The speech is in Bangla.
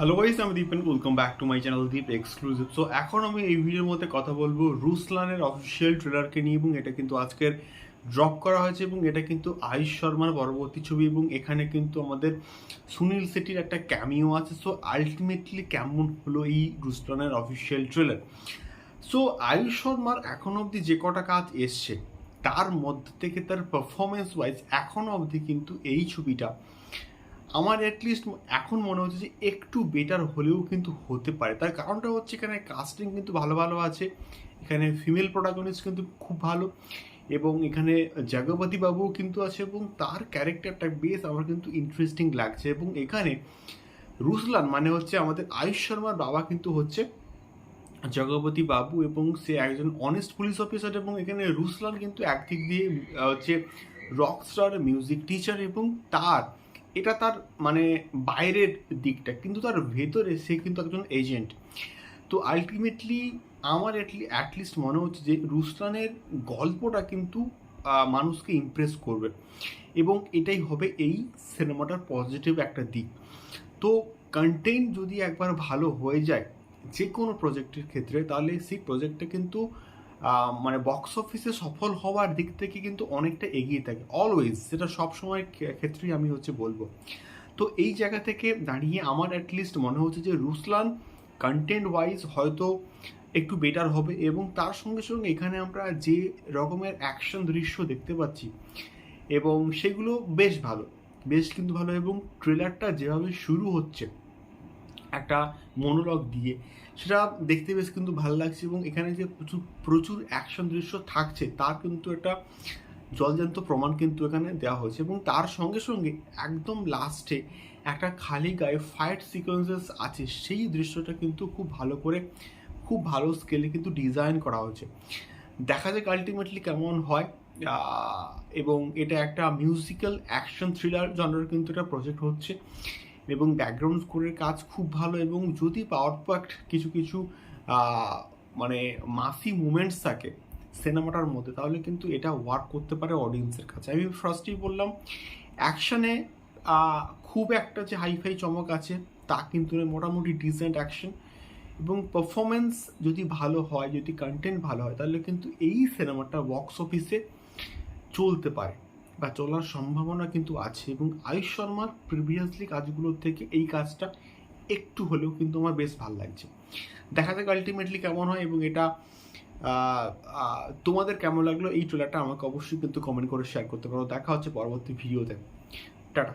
হ্যালো গাইস আমি Dipen welcome back to my channel Deep exclusive so এখন আমি এই ভিডিওর মধ্যে কথা বলব রুসলানের অফিসিয়াল ট্রেলারকে নিয়ে এবং এটা কিন্তু আজকের ড্রপ করা হয়েছে এবং এটা কিন্তু আয়ুষ শর্মার পরবর্তী ছবি এবং এখানে কিন্তু আমাদের সুনীল শেট্টির একটা ক্যামিও আছে। সো আলটিমেটলি কেমন হলো এই রুসলানের অফিসিয়াল ট্রেলার সো আয়ুষ শর্মার এখন অবধি যে কটা কাজ এসছে, তার মধ্যে থেকে তার পারফরমেন্স ওয়াইজ এখনও অবধি কিন্তু এই ছবিটা আমার অ্যাটলিস্ট এখন মনে হচ্ছে যে একটু বেটার হলেও কিন্তু হতে পারে। তার কারণটা হচ্ছে এখানে কাস্টিং কিন্তু ভালো ভালো আছে। এখানে ফিমেল প্রোটাগনিস্ট কিন্তু খুব ভালো এবং এখানে জগপতি বাবুও কিন্তু আছে এবং তার ক্যারেক্টারটা বেশ আমার কিন্তু ইন্টারেস্টিং লাগছে এবং এখানে রুসলান মানে হচ্ছে আমাদের আয়ুষ শর্মার বাবা কিন্তু হচ্ছে জগপতি বাবু এবং সে একজন অনেস্ট পুলিশ অফিসার এবং এখানে রুসলান কিন্তু একদিক দিয়ে হচ্ছে রকস্টার মিউজিক টিচার এবং তার এটা তার মানে বাইরের দিকটা, কিন্তু তার ভেতরে সে কিন্তু একজন এজেন্ট তো আলটিমেটলি আমার অ্যাটলিস্ট মনে হচ্ছে যে রুসলানের গল্পটা কিন্তু মানুষকে ইমপ্রেস করবে। এবং এটাই হবে এই সিনেমাটার পজিটিভ একটা দিক। তো কন্টেন্ট যদি একবার ভালো হয়ে যায় যে কোনো প্রজেক্টের ক্ষেত্রে, তাহলে সেই প্রজেক্টটা কিন্তু মানে বক্স অফিসে সফল হওয়ার দিক থেকে কিন্তু অনেকটা এগিয়ে থাকে অলওয়েজ সেটা সবসময় ক্ষেত্রেই আমি হচ্ছে বলব। তো এই জায়গা থেকে দাঁড়িয়ে আমার অ্যাটলিস্ট মনে হচ্ছে যে রুসলান কন্টেন্ট ওয়াইজ হয়তো একটু বেটার হবে এবং তার সঙ্গে সঙ্গে এখানে আমরা যে রকমের অ্যাকশন দৃশ্য দেখতে পাচ্ছি এবং সেগুলো বেশ ভালো, বেশ কিন্তু ভালো এবং ট্রেলারটা যেভাবে শুরু হচ্ছে একটা মনোলগ দিয়ে। সেটা দেখতে বেশ কিন্তু ভালো লাগছে এবং এখানে যে প্রচুর প্রচুর অ্যাকশন দৃশ্য থাকছে, তার কিন্তু একটা জলজান্ত প্রমাণ কিন্তু এখানে দেওয়া হয়েছে এবং তার সঙ্গে সঙ্গে একদম লাস্টে একটা খালি গায়ে ফাইট সিকোয়েন্সেস আছে। সেই দৃশ্যটা কিন্তু খুব ভালো করে, খুব ভালো স্কেলে কিন্তু ডিজাইন করা হয়েছে। দেখা যাক আলটিমেটলি কেমন হয় এবং এটা একটা মিউজিক্যাল অ্যাকশন থ্রিলার জনার কিন্তু একটা প্রজেক্ট হচ্ছে। এবং ব্যাকগ্রাউন্ড স্কোরের কাজ খুব ভালো এবং যদি পাওয়ার প্যাক্ট কিছু কিছু মানে মাসি মুমেন্টস থাকে সিনেমাটার মধ্যে, তাহলে কিন্তু এটা ওয়ার্ক করতে পারে অডিয়েন্সের কাছে। আমি ফার্স্টেই বললাম অ্যাকশানে খুব একটা যে হাইফাই চমক আছে, তা কিন্তু মোটামুটি ডিসেন্ট অ্যাকশন এবং পারফরমেন্স যদি ভালো হয়, যদি কন্টেন্ট ভালো হয়, তাহলে কিন্তু এই সিনেমাটা বক্স অফিসে চলতে পারে। বা চলার সম্ভাবনা কিন্তু আছে এবং আয়ুষ শর্মার প্রিভিয়াসলি কাজগুলোর থেকে এই কাজটা একটু হলেও কিন্তু আমার বেশ ভালো লাগছে। দেখা যাক আলটিমেটলি কেমন হয় এবং এটা তোমাদের কেমন লাগল? এই ট্রেলারটা আমাকে অবশ্যই কিন্তু কমেন্ট করে শেয়ার করতে পারো। দেখা হচ্ছে পরবর্তী ভিডিওতে টাটা।